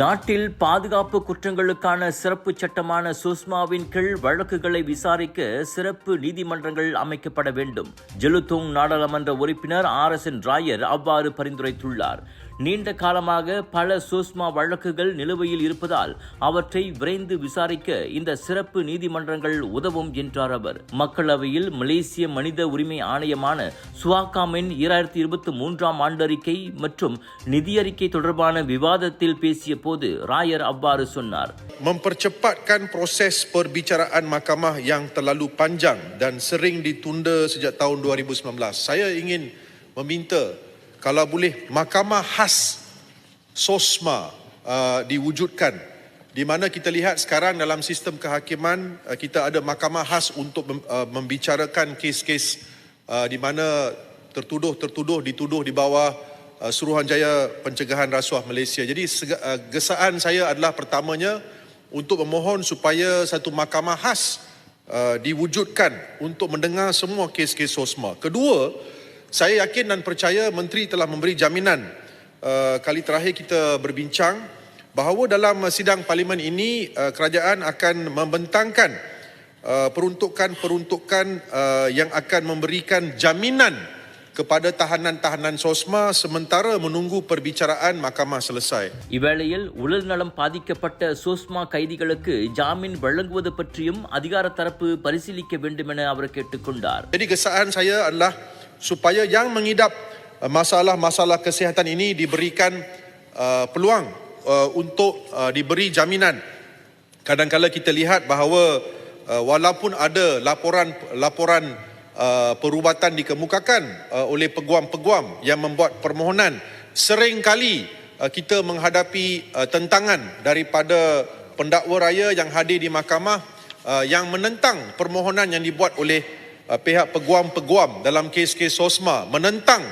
நாட்டில் பாதுகாப்பு குற்றங்களுக்கான சிறப்பு சட்டமான சுஷ்மாவின் கீழ் வழக்குகளை விசாரிக்க சிறப்பு நீதிமன்றங்கள் அமைக்கப்பட வேண்டும். ஜெலுத்தோங் நாடாளுமன்ற உறுப்பினர் ஆர் எஸ் என் ராயர் அவ்வாறு பரிந்துரைத்துள்ளார். நீண்ட காலமாக பல சுஷ்மா வழக்குகள் நிலுவையில் இருப்பதால் அவற்றை விரைந்து விசாரிக்க இந்த சிறப்பு நீதிமன்றங்கள் உதவும் என்றார் அவர் மக்களவையில் மலேசிய மனித உரிமை ஆணையமான சுவாகாமின் இரண்டாயிரத்தி இருபத்தி மூன்றாம் ஆண்டறிக்கை மற்றும் நிதியறிக்கை தொடர்பான விவாதத்தில் பேசிய போது ராயர் அவ்வாறு சொன்னார் mempercepatkan proses perbicaraan mahkamah yang terlalu panjang dan sering ditunda sejak tahun 2019. Saya ingin meminta kalau boleh mahkamah khas SOSMA uh, diwujudkan di mana kita lihat sekarang dalam sistem kehakiman uh, kita ada mahkamah khas untuk mem, uh, membicarakan kes-kes uh, di mana tertuduh-tertuduh dituduh di bawah uh, Suruhanjaya Pencegahan Rasuah Malaysia. Jadi sega- uh, gesaan saya adalah pertamanya untuk memohon supaya satu mahkamah khas uh, diwujudkan untuk mendengar semua kes-kes SOSMA. Kedua, saya yakin dan percaya menteri telah memberi jaminan uh, kali terakhir kita berbincang bahawa dalam uh, sidang parlimen ini uh, kerajaan akan membentangkan uh, peruntukan-peruntukan uh, yang akan memberikan jaminan kepada tahanan-tahanan SOSMA sementara menunggu perbicaraan mahkamah selesai. இவ்வேளையில் உடல் நலம் பாதிக்கப்பட்ட சோஸ்மா கைதிகளுக்கு ஜாமீன் வழங்குவது பற்றியும் அதிகார தரப்பு பரிசீலிக்க வேண்டும் என அவர் கேட்டுக்கொண்டார் Jadi kesaan saya adalah supaya yang mengidap uh, masalah-masalah kesihatan ini diberikan uh, peluang uh, untuk uh, diberi jaminan. Kadang-kala kita lihat bahawa uh, walaupun ada laporan laporan uh, perubatan dikemukakan uh, oleh peguam-peguam yang membuat permohonan, seringkali uh, kita menghadapi uh, tentangan daripada pendakwa raya yang hadir di mahkamah uh, yang menentang permohonan yang dibuat oleh uh, pihak peguam-peguam dalam kes-kes SOSMA menentang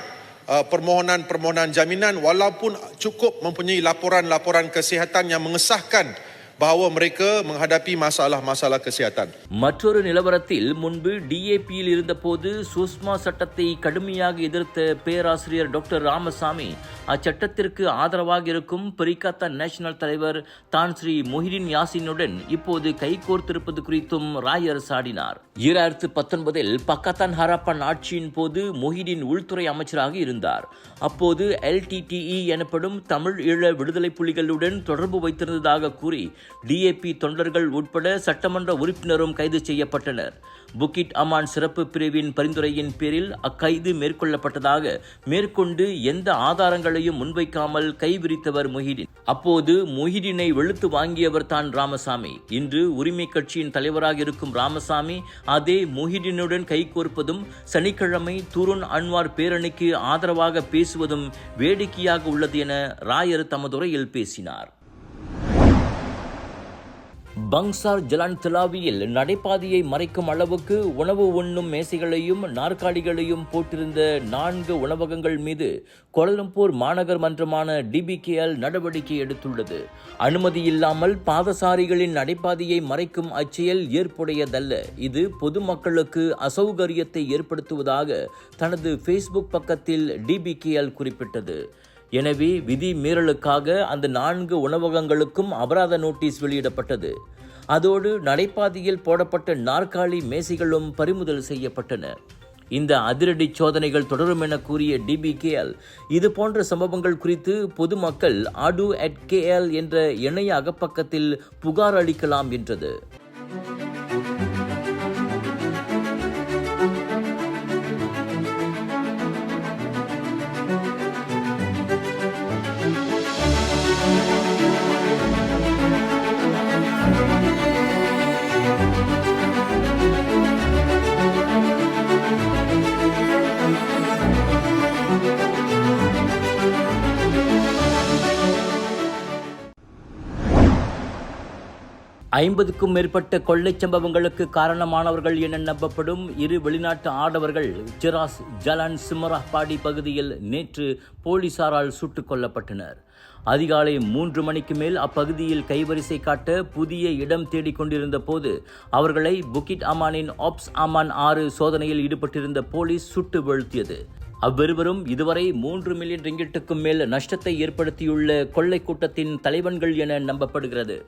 uh, permohonan-permohonan jaminan walaupun cukup mempunyai laporan-laporan kesihatan yang mengesahkan bahawa mereka menghadapi masalah-masalah kesihatan. மற்றொரு நிலவரத்தில் முன்பு டிஏபியில் இருந்தபோது சுஷ்மா சட்டத்தை கடுமையாக எதிர்த்த பேராசிரியர் doctor Ramasamy அச்சட்டத்திற்கு ஆதரவாக இருக்கும் பெரிகாத்தா national தலைவர் தான் ஸ்ரீ மொஹிடின் யாசினுடன் இப்போது கைகோர்த்திருப்பது குறித்தும் ராயர் சாடினார் ஈராயிரத்து பத்தொன்பதில் பக்கத்தான் ஹராப்பன் ஆட்சியின் போது மொஹிடின் உள்துறை அமைச்சராக இருந்தார் அப்போது எல்டிடிஇ எனப்படும் தமிழ் ஈழ விடுதலை புலிகளுடன் தொடர்பு வைத்திருந்ததாக கூறி டிஏபி தொண்டர்கள் உட்பட சட்டமன்ற உறுப்பினரும் கைது செய்யப்பட்டனர். புக்கிட் அமான் சிறப்பு பிரிவின் பரிந்துரையின் பேரில் அக்கைது மேற்கொள்ளப்பட்டதாக மேற்கொண்டு எந்த ஆதாரங்களையும் முன்வைக்காமல் கைவிரித்தவர் மொஹிடின். அப்போது மொஹிடினை வெளுத்து வாங்கியவர் தான் ராமசாமி. இன்று உரிமை கட்சியின் தலைவராக இருக்கும் ராமசாமி அதே மொஹிடினுடன் கைகோர்ப்பதும் சனிக்கிழமை துருண் அன்வார் பேரணிக்கு ஆதரவாக பேசுவதும் வேடிக்கையாக உள்ளது என ராயர் தமதுரையில் பேசினார். பங்சார் ஜலான் திலாவியில் நடைபாதையை மறைக்கும் அளவுக்கு உணவு உண்ணும் மேசைகளையும் நாற்காலிகளையும் போட்டிருந்த நான்கு உணவகங்கள் மீது கோலலம்பூர் மாநகர் மன்றமான டிபிகேஎல் நடவடிக்கை எடுத்துள்ளது. அனுமதி இல்லாமல் பாதசாரிகளின் நடைபாதையை மறைக்கும் அச்செயல் ஏற்புடையதல்ல. இது பொதுமக்களுக்கு அசௌகரியத்தை ஏற்படுத்துவதாக தனது ஃபேஸ்புக் பக்கத்தில் டிபிகேஎல் குறிப்பிட்டது. எனவே விதி மீறலுக்காக அந்த நான்கு உணவகங்களுக்கும் அபராத நோட்டீஸ் வெளியிடப்பட்டது. அதோடு நடைபாதையில் போடப்பட்ட நாற்காலி மேசைகளும் பறிமுதல் செய்யப்பட்டன. இந்த அதிரடி சோதனைகள் தொடரும் என கூறிய டிபிகேஎல் இது போன்ற சம்பவங்கள் குறித்து பொதுமக்கள் ஆடு அட் கேஎல் என்ற இணைய அகப்பக்கத்தில் புகார் அளிக்கலாம் என்றது. ஐம்பதுக்கும் மேற்பட்ட கொள்ளைச் சம்பவங்களுக்கு காரணமானவர்கள் என நம்பப்படும் இரு வெளிநாட்டு ஆடவர்கள் ஜெராஸ் ஜலான் சிமராபாடி பகுதியில் நேற்று போலீசாரால் சுட்டுக் கொல்லப்பட்டனர். அதிகாலை மூன்று மணிக்கு மேல் அப்பகுதியில் கைவரிசை காட்ட புதிய இடம் தேடிக் கொண்டிருந்த போது அவர்களை புக்கிட் அமானின் ஆப்ஸ் அமான் ஆறு சோதனையில் ஈடுபட்டிருந்த போலீஸ் சுட்டு வீழ்த்தியது. அவ்விருவரும் இதுவரை மூன்று மில்லியன் ரிங்கிட்டுக்கும் மேல் நஷ்டத்தை ஏற்படுத்தியுள்ள கொள்ளை கூட்டத்தின் தலைவன்கள் என நம்பப்படுகிறது.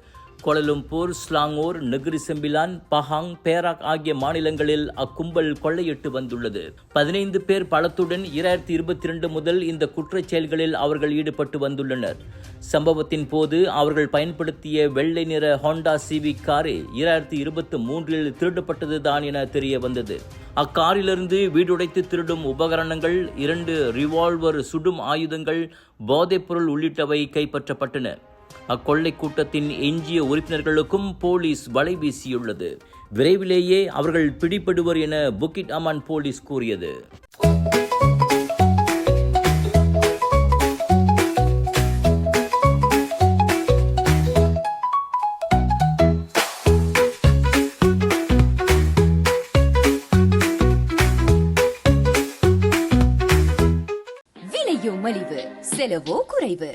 Kuala Lumpur Selangor Negeri Sembilan Pahang Perak ஆகிய மாநிலங்களில் அக்கும்பல் கொள்ளையிட்டு வந்துள்ளது. பதினைந்து பேர் பலத்துடன் இரண்டாயிரத்தி இருபத்தி இரண்டு முதல் இந்த குற்றச் செயல்களில் அவர்கள் ஈடுபட்டு வந்துள்ளனர். சம்பவத்தின் போது அவர்கள் பயன்படுத்திய வெள்ளை நிற ஹோண்டா சிவி காரு இரண்டாயிரத்தி இருபத்தி மூன்றில் திருடப்பட்டதுதான் என தெரிய வந்தது. அக்காரிலிருந்து வீடுடைத்து திருடும் உபகரணங்கள் இரண்டு ரிவால்வர் சுடும் ஆயுதங்கள் போதைப்பொருள் உள்ளிட்டவை கைப்பற்றப்பட்டன. அக்கொள்ளை கூட்டத்தின் எஞ்சிய உறுப்பினர்களுக்கும் போலீஸ் வலை வீசியுள்ளது. விரைவிலேயே அவர்கள் பிடிபடுவர் என புக்கிட் அமான் போலீஸ் கூறியது. மலிவு செலவோ குறைவு.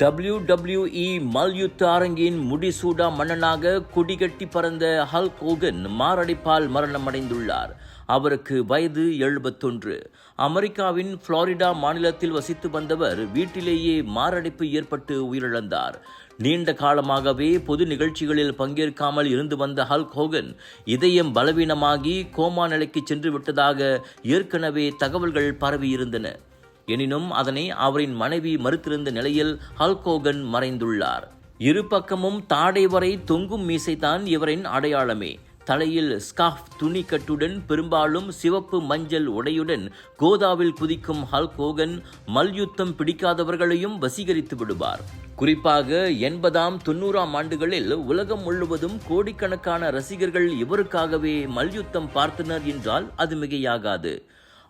WWE மல்யுத்த அரங்கின் முடிசூடா மன்னனாக கொடிகட்டி பறந்த ஹல்க் ஹோகன் மாரடைப்பால் மரணமடைந்துள்ளார். அவருக்கு வயது எழுபத்தொன்று. அமெரிக்காவின் புளோரிடா மாநிலத்தில் வசித்து வந்தவர் வீட்டிலேயே மாரடைப்பு ஏற்பட்டு உயிரிழந்தார். நீண்ட காலமாகவே பொது நிகழ்ச்சிகளில் பங்கேற்காமல் இருந்து வந்த ஹல்க் ஹோகன் இதயம் பலவீனமாகி கோமா நிலைக்கு சென்று விட்டதாக ஏற்கனவே தகவல்கள் பரவியிருந்தன. எனினும் அதனை அவரின் மனைவி மறுத்திருந்த நிலையில் ஹல்கோகன் மறைந்துள்ளார். இரு பக்கமும் தாடை வரை தொங்கும் மீசைதான் இவரின் அடையாளமே. தலையில் ஸ்காஃப் துணிக்கட்டுடன் பெரும்பாலும் சிவப்பு மஞ்சள் உடையுடன் கோதாவில் குதிக்கும் ஹல்கோகன் மல்யுத்தம் பிடிக்காதவர்களையும் வசீகரித்து விடுவார். குறிப்பாக எண்பதாம் தொண்ணூறாம் ஆண்டுகளில் உலகம் முழுவதும் கோடிக்கணக்கான ரசிகர்கள் இவருக்காகவே மல்யுத்தம் பார்த்தனர் என்றால் அது மிகையாகாது.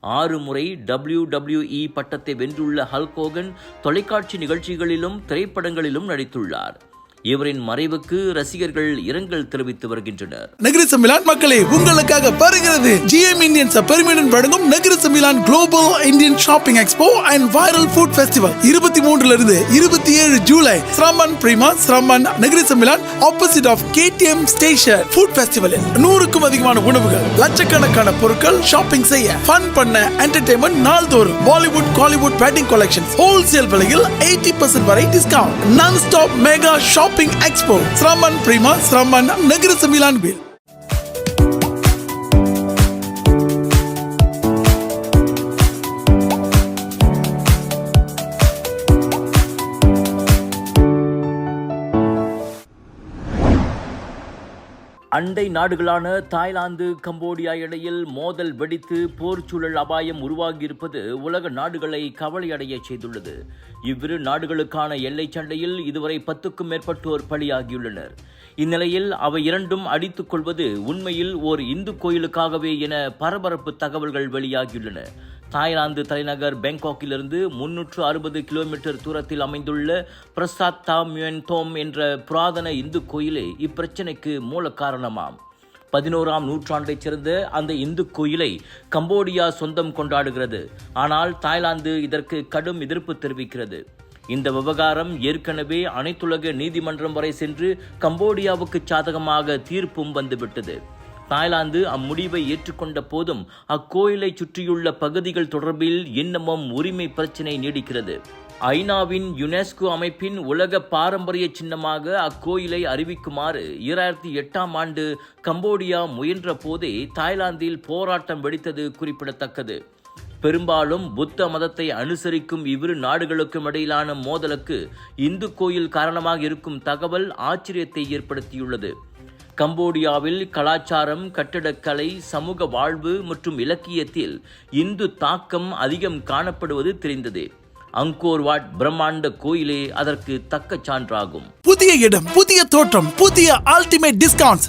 ஆறு முறை WWE பட்டத்தை வென்றுள்ள ஹல்கோகன் தொலைக்காட்சி நிகழ்ச்சிகளிலும் திரைப்படங்களிலும் நடித்துள்ளார். இவரின் மறைவுக்கு ரசிகர்கள் இரங்கல் தெரிவித்து வருகின்றனர். நகர சமிலான் மக்களை உங்களுக்காக வருகிறது ஜிஎம் இந்தியன்ஸ் பெருமையுடன் வழங்கும் Negeri Sembilan global Indian shopping expo and viral food festival இருபத்தி மூன்றுல இருந்து இருபத்தி ஏழு July Seremban Prima Seremban Negeri Sembilan opposite of KTM station food ஃபெஸ்டிவலில் நூறுக்கும் அதிகமான உணவுகள் லட்சக்கணக்கான பொருட்கள் ஷாப்பிங் செய்ய ஃபன் பண்ண என்டர்டைன்மெண்ட் நாள்தோறும் Bollywood Kollywood batting collection wholesale விலையில் எயிட்டி பர்சன்ட் வரை discount non stop mega shop shopping expo Seremban Prima Seremban Negeri Sembilan will அண்டை நாடுகளான தாய்லாந்து கம்போடியா இடையில் மோதல் வெடித்து போர் சூழல் அபாயம் உருவாகியிருப்பது உலக நாடுகளை கவலையடைய செய்துள்ளது. இவ்விரு நாடுகளுக்கான எல்லை சண்டையில் இதுவரை பத்துக்கும் மேற்பட்டோர் பலியாகியுள்ளனர். இந்நிலையில் அவை இரண்டும் அடித்துக் கொள்வது உண்மையில் ஓர் இந்து கோயிலுக்காகவே என பரபரப்பு தகவல்கள் வெளியாகியுள்ளன. தாய்லாந்து தலைநகர் பேங்காக்கிலிருந்து முன்னூற்று அறுபது கிலோமீட்டர் தூரத்தில் அமைந்துள்ள பிரசாத் தாம்யுன் தோம் என்ற புராதன இந்து கோயிலே இப்பிரச்சினைக்கு மூல காரணமாம். பதினோராம் நூற்றாண்டைச் சேர்ந்த அந்த இந்து கோயிலை கம்போடியா சொந்தம் கொண்டாடுகிறது. ஆனால் தாய்லாந்து இதற்கு கடும் எதிர்ப்பு தெரிவிக்கிறது. இந்த விவகாரம் ஏற்கனவே அனைத்துலக நீதிமன்றம் வரை சென்று கம்போடியாவுக்கு சாதகமாக தீர்ப்பும் வந்துவிட்டது. தாய்லாந்து அம்முடிவை ஏற்றுக்கொண்ட போதும் அக்கோயிலை சுற்றியுள்ள பகுதிகள் தொடர்பில் இன்னமும் உரிமை பிரச்சினை நீடிக்கிறது. ஐநாவின் யுனெஸ்கோ அமைப்பின் உலக பாரம்பரிய சின்னமாக அக்கோயிலை அறிவிக்குமாறு இரண்டாயிரத்தி எட்டாம் ஆண்டு கம்போடியா முயன்ற போதே தாய்லாந்தில் போராட்டம் வெடித்தது குறிப்பிடத்தக்கது. பெரும்பாலும் புத்த மதத்தை அனுசரிக்கும் இவ்விரு நாடுகளுக்கும் இடையிலான மோதலுக்கு இந்து கோயில் காரணமாக இருக்கும் தகவல் ஆச்சரியத்தை ஏற்படுத்தியுள்ளது. கம்போடியாவில் கலாச்சாரம் கட்டடக்கலை சமூக வாழ்வு மற்றும் இலக்கியத்தில் இந்து தாக்கம் அதிகம் காணப்படுவது தெரிந்தது. அங்கோர் வாட் பிரம்மாண்ட கோயிலே அதற்கு தக்க சான்றாகும். புதிய இடம் புதிய தோற்றம் புதிய அல்டிமேட் டிஸ்கவுண்ட்ஸ்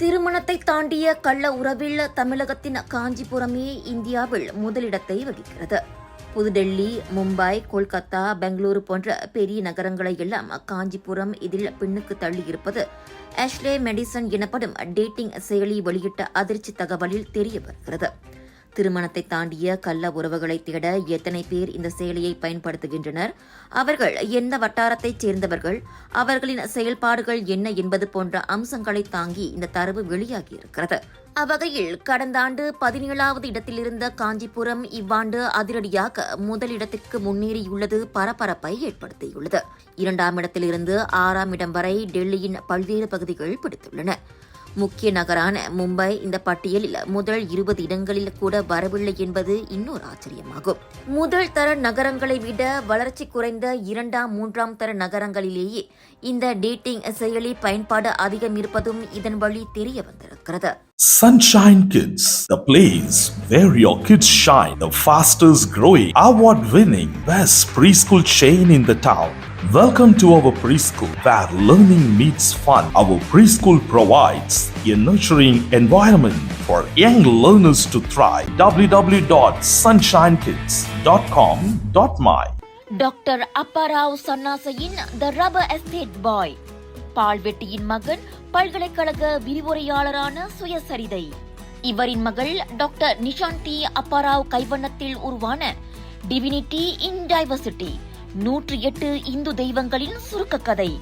திருமணத்தை தாண்டிய கள்ள உறவில் தமிழகத்தின் காஞ்சிபுரமே இந்தியாவில் முதலிடத்தை வகிக்கிறது. புதுடெல்லி மும்பை கொல்கத்தா பெங்களூரு போன்ற பெரிய நகரங்களை எல்லாம் காஞ்சிபுரம் இதில் பின்னுக்கு தள்ளியிருப்பது ஆஷ்லே மெடிசன் எனப்படும் டேட்டிங் செயலி வெளியிட்ட அதிர்ச்சி தகவலில் தெரிய வருகிறது திருமணத்தை தாண்டிய கள்ள உறவுகளை தேட எத்தனை பேர் இந்த செயலியை பயன்படுத்துகின்றனர்? அவர்கள் எந்த வட்டாரத்தைச் சேர்ந்தவர்கள்? அவர்களின் செயல்பாடுகள் என்ன என்பது போன்ற அம்சங்களை தாங்கி இந்த தரவு வெளியாகியிருக்கிறது. அவ்வகையில் கடந்த ஆண்டு பதினேழாவது இடத்திலிருந்த காஞ்சிபுரம் இவ்வாண்டு அதிரடியாக முதலிடத்திற்கு முன்னேறியுள்ளது பரபரப்பை ஏற்படுத்தியுள்ளது. இரண்டாம் இடத்திலிருந்து ஆறாம் இடம் வரை டெல்லியின் பல்வேறு பகுதிகள் பிடித்துள்ளன. முக்கிய நகரான மும்பை இந்த பட்டியலில் முதல் இருபது இடங்களில் கூட வரவில்லை என்பது இன்னொரு ஆச்சரியமாகும் முதல் தர நகரங்களை விட வளர்ச்சி குறைந்த இரண்டாம் மூன்றாம் தர நகரங்களிலேயே இந்த டேட்டிங் செயலி பயன்பாடு அதிகம் இருப்பதும் இதன் வழி தெரிய வந்திருக்கிறது Sunshine Kids, the place where your kids shine, the fastest growing, award winning, best preschool chain in the town. Welcome to our preschool where learning meets fun. Our preschool provides a nurturing environment for young learners to thrive. www.sunshinekids.com.my doctor Apparao சன்னாசையின் the rubber estate boy பால்வெட்டியின் மகன் பல்கலைக்கழக விரிவுரையாளரான சுயசரிதை இவரின் மகள் doctor Nishanthi Appa Rao கைவண்ணத்தில் உருவான divinity இன் diversity நூற்றி எட்டு இந்து தெய்வங்களின் சுருக்க கதை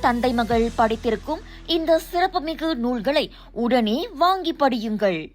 தந்தை மகள் படித்திருக்கும் இந்த சிறப்புமிகு நூல்களை உடனே வாங்கி படியுங்கள்.